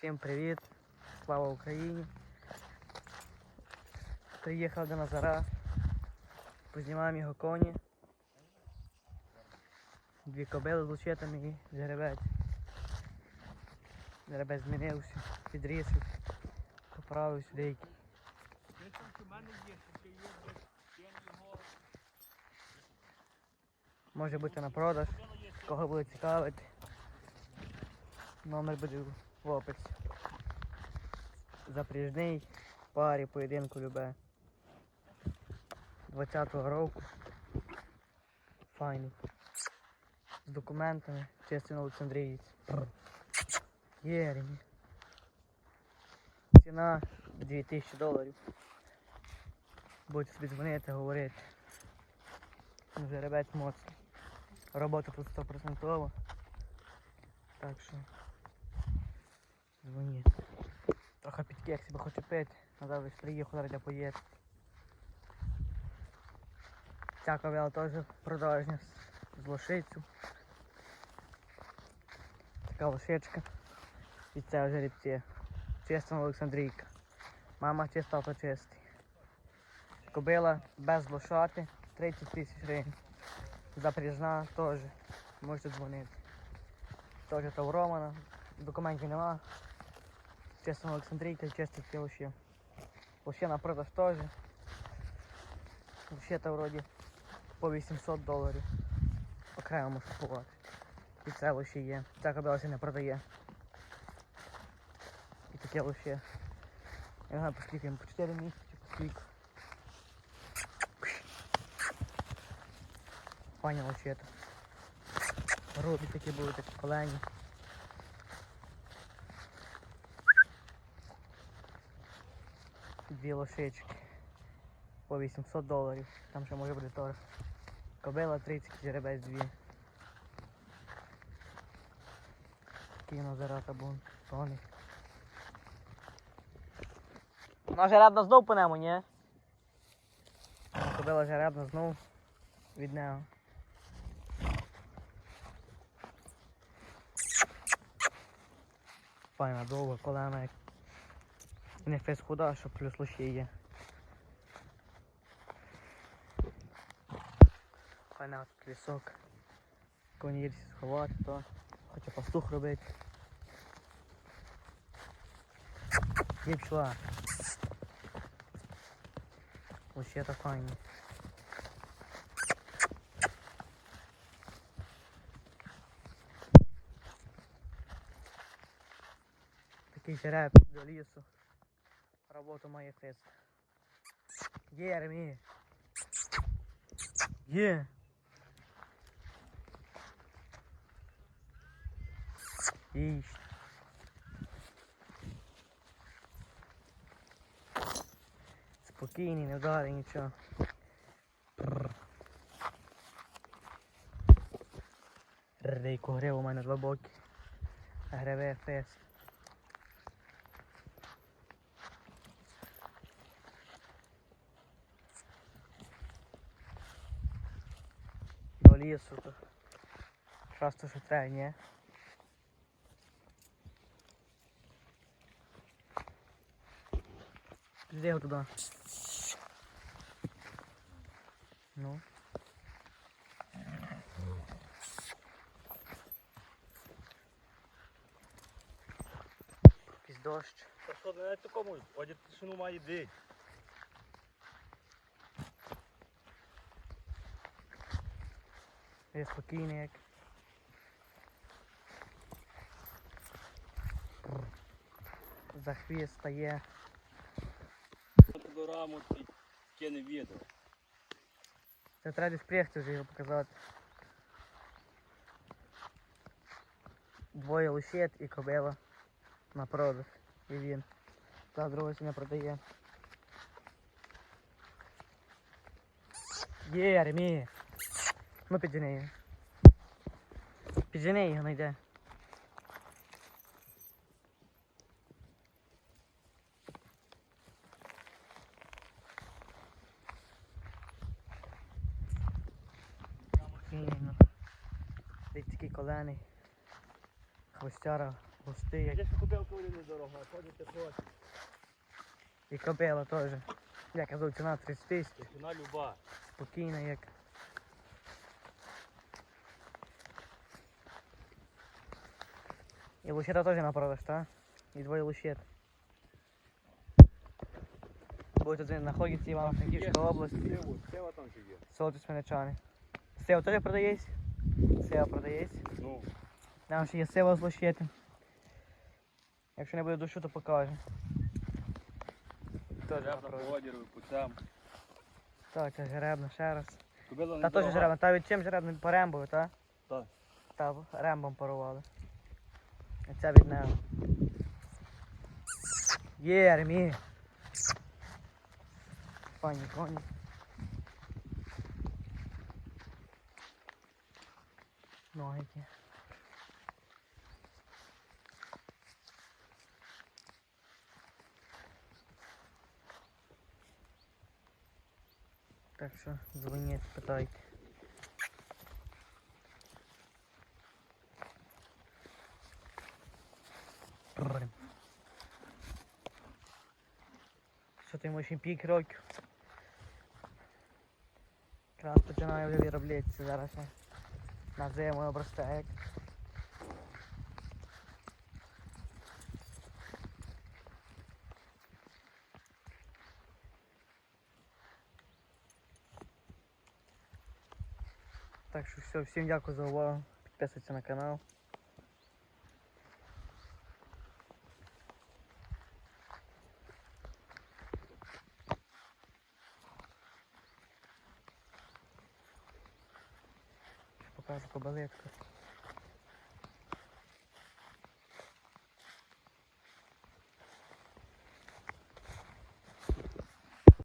Всім привіт! Слава Україні! Приїхав до Назара. Познімаємо його коні. Дві кобили з лучетами і жеребець. Жеребець змінився, підрісся, поправився деякі. Може бути на продаж, кого буде цікавити. Номер буде в описі. Запряжний, парі, поєдинку любе. 20-го року. Файний. З документами, чистий Олександрієць. Єремі. Ціна 2000 доларів. Будете собі дзвонити, говорити. Жеребець моцний. Робота тут 100%. Так що дзвоніть. Трохи підкек себе хочу пити. Десь приїхав, зараз я поїду. Ця ковела теж продажня з- лошицю. Така лошичка. І це вже рібці. Чиста Олександрійка. Мама чиста, то чистий. Кобила без лошати 30 тисяч гривень. Запряжна теж. Можете дзвонити. Теж то в Романа. Документів нема. Чесно, Олександрійка, чисто таке лише. Лише на продаж теж. Лише то вроді по 800 доларів. Окремо купувати. І це лише є. Ця кобила ще не продає. І таке лише. Я знаю, по скільки, по 4 місяці, по скільки. Пані лошета. Руки такі були, такі колені. Дві лошички. По 800 доларів. Там ще може бути торг. Кобила 30, жеребець 2. Такий назарата бун. Тони. Вона жеребна знов по нему, ні? Кобила жеребна знов від нього. Файна довга колена. Не фес худа, що плюс лише є. Файна тут лісок. Коні сховати, то хоче пастух робити. Є пчела. Лише так файні. Такий жереб до лісу. Роботу має фест. Є, Ремі. Є. Їж. Спокійний, не вдари, нічого. Прррр. Рейку грив у мене два боки. Гриве фест. Лісу то. Часто що треба, ні? Піди його туди. Ну. Якийсь дощ. Та що такому, одяг тишину має день. Я спокійний як. За хвіст стає. Пилораму таке не відео. Це треба приїхати вже його показати. Двоє лущет і кобила на продаж. І він. Та другого не продає. Є, Ремі. Ну піджени його. Піджени його найде. Спокійно. Десь такий колений. Хвостяра Густий, Я ж купив коли недорого, а ходите хочете. і кобила теж. Я казав, ціна 30 тисяч. Ціна люба. Спокійна як. І лущета теж на продаж, так? І двоє лущет. Будуть один знаходиться Івано-Франківська область. Сева, там ще є. Село Тисменичани. Сева теж продається? Сева продається. Ну, Там ще є сева з лощети. Якщо не буде дощу, то покаже. Теж на продаж. по. Так, це жеребна ще раз. Та теж жеребна. Та від чим жеребна? По рембові, так? Так. Та рембом парували. А ця від неї. Є, Армі. Пані коні. Ногики. Так що дзвоніть, питайте. Що ти ще пік років? Якраз починає вже вироблятися зараз. На зиму обросте. Так що все, всім дякую за увагу. Підписуйтесь на канал. Покажу кобилетку.